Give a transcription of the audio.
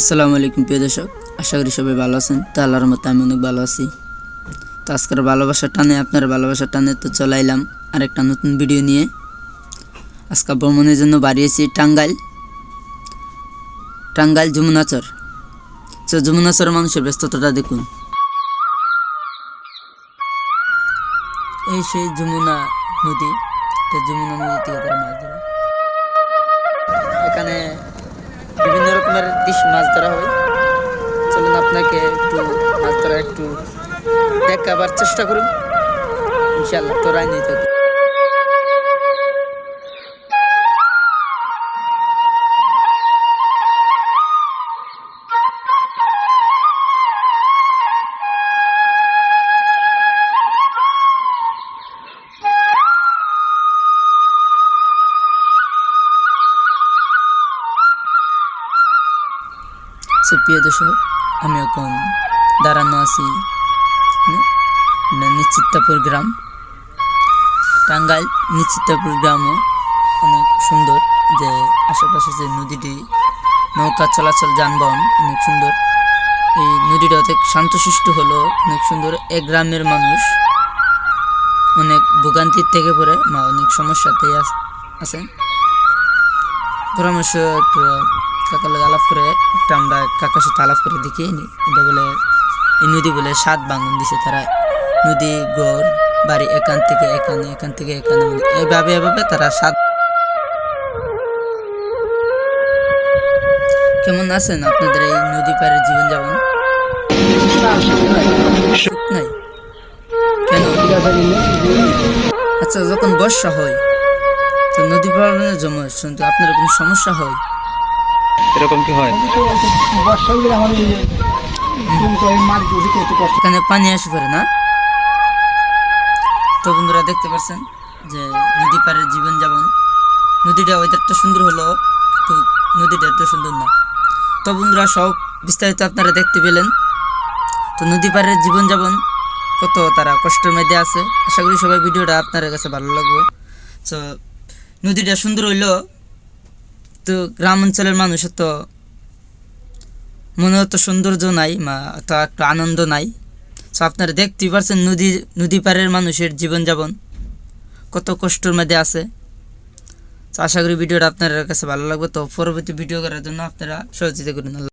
আসসালামু আলাইকুম, প্রিয় দর্শক। আশা করি সবাই ভালো আছেন। তো আল্লাহর মতো আমি অনেক ভালো আছি। তো আজকের ভালোবাসার টানে, আপনার ভালোবাসার টানে তো চলাইলাম আরেকটা নতুন ভিডিও নিয়ে। আজকে ভ্রমণের জন্য বাড়িয়েছি টাঙ্গাইল। টাঙ্গাইল যমুনাচর। তো যমুনাচরের মানুষের ব্যস্ততাটা দেখুন। এই সেই যমুনা নদী। তো যমুনা নদী থেকে তারা মাছ ধরে ডিশ মাছ ধরা হয়। চলুন আপনাকে একটু মাছ ধরা একটু দেখাবার চেষ্টা করুন। ইনশাল্লাহ তো নিয়ে থাকুন সুপ্রিয় দর্শক আমি এখন দাঁড়ানো আছি নিশ্চিত্তাপুর গ্রাম। টাঙ্গাইল নিশ্চিত্তাপুর গ্রামও অনেক সুন্দর, যে আশেপাশে যে নদীটি, নৌকা চলাচল, যানবাহন অনেক সুন্দর। এই নদীটা অনেক শান্তশিষ্ট হলো, অনেক সুন্দর। এ গ্রামের মানুষ অনেক ভোগান্তির থেকে পড়ে বা অনেক সমস্যাতেই আছেন। পরামর্শ একটু কাকার লগে আলাপ করে, একটা আমরা কাকার সাথে আলাপ করে দেখি এটা বলে, এই নদী বলে সাত বাঙন দিছে তারা। নদী গড় বাড়ি এখান থেকে এখানে, এখান থেকে এখানে মানে এভাবে এভাবে তারা সাত কেমন আছেন আপনাদের এই নদী পাড়ের জীবন যাপন সুখ নাই? কেন? আচ্ছা যখন বর্ষা হয়, তো নদী পাড়ের জমা, শুনতে আপনার কোনো সমস্যা হয়? এরকম কি হয়? কিন্তু এখানে পানি আসে পড়ে না? তো বন্ধুরা দেখতে পাচ্ছেন যে নদী পাড়ের জীবনযাপন। নদীটা ওয়েদারটা সুন্দর হলো তো নদীটা এত সুন্দর না। তো বন্ধুরা সব বিস্তারিত আপনারা দেখতে পেলেন। তো নদী পাড়ের জীবনযাপন, কত তারা কষ্টের মধ্যে আছে। আশা করি সবাই ভিডিওটা আপনার কাছে ভালো লাগবে। তো নদীটা সুন্দর হইল তো গ্রাম অঞ্চলের মানুষের তো মনে হতো সৌন্দর্য নাই বা অত একটু আনন্দ নাই। সো আপনারা দেখতেই পারছেন নদী নদী পাড়ের মানুষের জীবনযাপন কত কষ্টর মধ্যে আছে। তো আশা করি ভিডিওটা আপনার কাছে ভালো লাগবে। তো পরবর্তী ভিডিও করার জন্য আপনারা সহযোগিতা করুন।